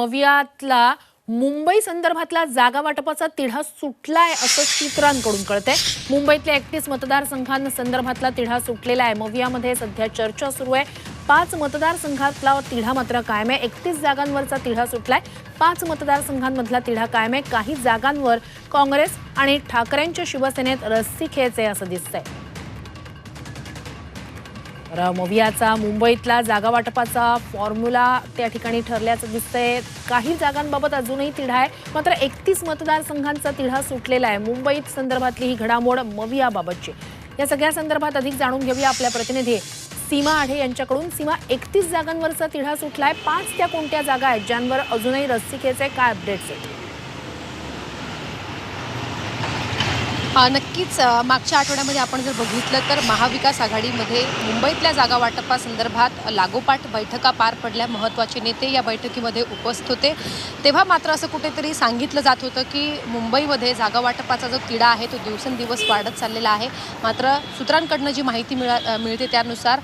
मवियातला मुंबई संदर्भातला जागा वाटपाचा तिढा सुटलाय असं सूत्रांकडून कळतंय. मुंबईतल्या एकतीस मतदारसंघां संदर्भातला तिढा सुटलेला आहे. मवियामध्ये सध्या चर्चा सुरू आहे. पाच मतदारसंघातला तिढा मात्र कायम आहे. एकतीस जागांवरचा तिढा सुटलाय. पाच मतदारसंघांमधला तिढा कायम आहे. काही जागांवर काँग्रेस आणि ठाकरेंच्या शिवसेनेत रस्सीखेच आहे असं दिसतंय. तर मुंबईतला जागा वाटपाचा फॉर्म्युला त्या ठिकाणी ठरल्याचं दिसतंय. काही जागांबाबत अजूनही तिढा आहे. मात्र एकतीस मतदारसंघांचा तिढा सुटलेला आहे. मुंबईत संदर्भातली ही घडामोड मवियाबाबतची. या सगळ्या संदर्भात अधिक जाणून घेऊया आपल्या प्रतिनिधी. सीमा आढे यांच्याकडून सीमा एकतीस जागांवरचा तिढा सुटलाय. पाच त्या कोणत्या जागा आहेत ज्यांवर अजूनही रस्सिकेचे आहे? काय अपडेट्स आहेत? नक्कीच मागच्या आठवड्यामध्ये आपण जर बघितलं तर महाविकास आघाडीमध्ये मुंबईतल्या जागा वाटपासंदर्भात लागोपाठ बैठका पार पडल्या. महत्त्वाचे नेते या बैठकीमध्ये उपस्थित होते. तेव्हा मात्र असं कुठेतरी सांगितलं जात होतं की मुंबईमध्ये जागा वाटपाचा जो तिढा आहे तो दिवसेंदिवस वाढत चाललेला आहे. मात्र सूत्रांकडनं जी माहिती मिळा मिळते त्यानुसार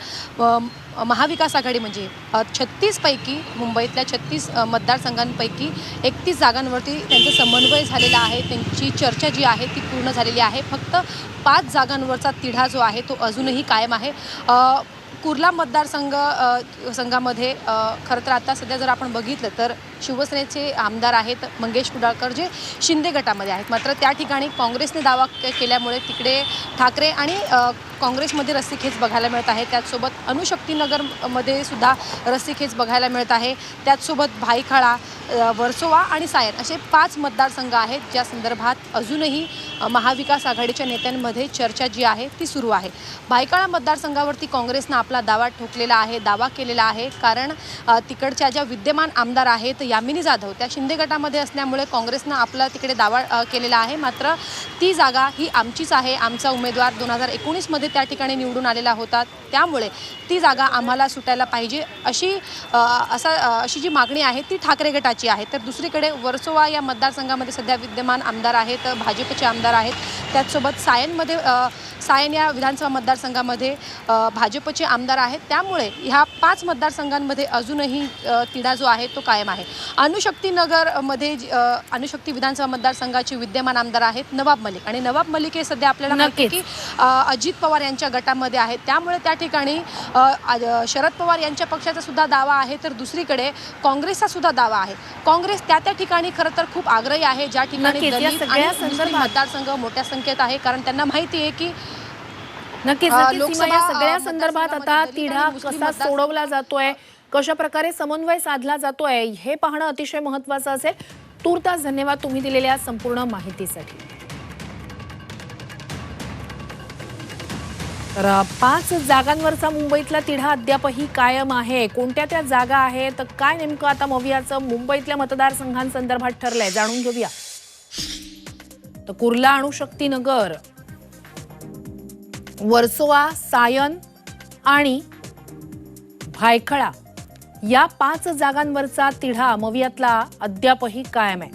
महाविकास आघाडी म्हणजे छत्तीसपैकी मुंबईतल्या छत्तीस मतदारसंघांपैकी एकतीस जागांवरती त्यांचा समन्वय झालेला आहे. त्यांची चर्चा जी आहे ती पूर्ण झालेली आहे. फक्त पाच जागांवरचा तिढा जो आहे तो अजूनही कायम आहे. कुर्ला मतदारसंघ संघामध्ये खरं तर आता सध्या जर आपण बघितलं तर शिवसेनेचे आमदार आहेत मंगेश कुडाळकर जे शिंदे गटामध्ये आहेत. मात्र त्या ठिकाणी काँग्रेसने दावा के- केल्यामुळे तिकडे ठाकरे आणि काँग्रेसमध्ये रस्सीखेच बघायला मिळत आहे. त्याचसोबत अणुशक्तीनगरमध्ये सुद्धा रस्सीखेच बघायला मिळत आहे. त्याचसोबत भाईखळा वर्सोवा आणि सायन असे पाच मतदारसंघ आहेत. ज्या संदर्भात अजूनही महाविकास आघाडीच्या नेत्यांमध्ये चर्चा जी आहे ती सुरू आहे. भायकाळा मतदारसंघावरती काँग्रेसनं आपला दावा ठोकलेला आहे दावा केलेला आहे. कारण तिकडच्या ज्या विद्यमान आमदार आहेत यामिनी जाधव त्या शिंदे गटामध्ये असल्यामुळे काँग्रेसनं आपला तिकडे दावा केलेला आहे. मात्र ती जागा ही आमचीच आहे. आमचा उमेदवार दोन हजार एकोणीसमध्ये त्या ठिकाणी निवडून आलेला होता त्यामुळे ती जागा आम्हाला सुटायला पाहिजे अशी असा अशी जी मागणी आहे ती ठाकरे गटाची आहे. तर दुसरीकडे वर्सोवा या मतदारसंघामध्ये सध्या विद्यमान आमदार आहेत भाजपचे आमदार आहेत. त्याचसोबत सायनमध्ये सायन या विधानसभा मतदारसंघामध्ये भाजपचे आमदार आहेत. त्यामुळे ह्या पाच मतदारसंघांमध्ये अजूनही तिढा जो आहे तो कायम आहे. अणुशक्तीनगरमध्ये अणुशक्ती विधानसभा मतदारसंघाचे विद्यमान आमदार आहेत नवाब मलिक. आणि नवाब मलिक हे सध्या आपल्याला माहिती की अजित पवार यांच्या गटामध्ये आहेत. त्यामुळे त्या ठिकाणी शरद पवार यांच्या पक्षाचा सुद्धा दावा आहे तर दुसरीकडे काँग्रेसचा सुद्धा दावा आहे. काँग्रेस त्या त्या ठिकाणी खरं तर खूप आग्रही आहे. ज्या ठिकाणी दलित आणि मतदारसंघ मोठ्या संख्येत आहे. कारण त्यांना माहिती आहे की नक्कीच नक्कीच. लोकसभा, सीमा, या सगळ्या संदर्भात आता तिढा कसा सोडवला जातोय कशा प्रकारे समन्वय साधला जातोय हे पाहणं अतिशय महत्वाचं असेल. तूर्तास धन्यवाद तुम्ही दिलेल्या संपूर्ण माहितीसाठी. तर पाच जागांवरचा मुंबईतला तिढा अद्यापही कायम आहे. कोणत्या त्या जागा आहेत? काय नेमकं आता मवियाचं मुंबईतल्या मतदारसंघांसंदर्भात ठरलंय? जाणून घेऊया. तर कुर्ला अणुशक्तीनगर वर्सोवा सायन आणि भायखळा या पाच जागांवरचा तिढा मवियातला अद्यापही कायम आहे.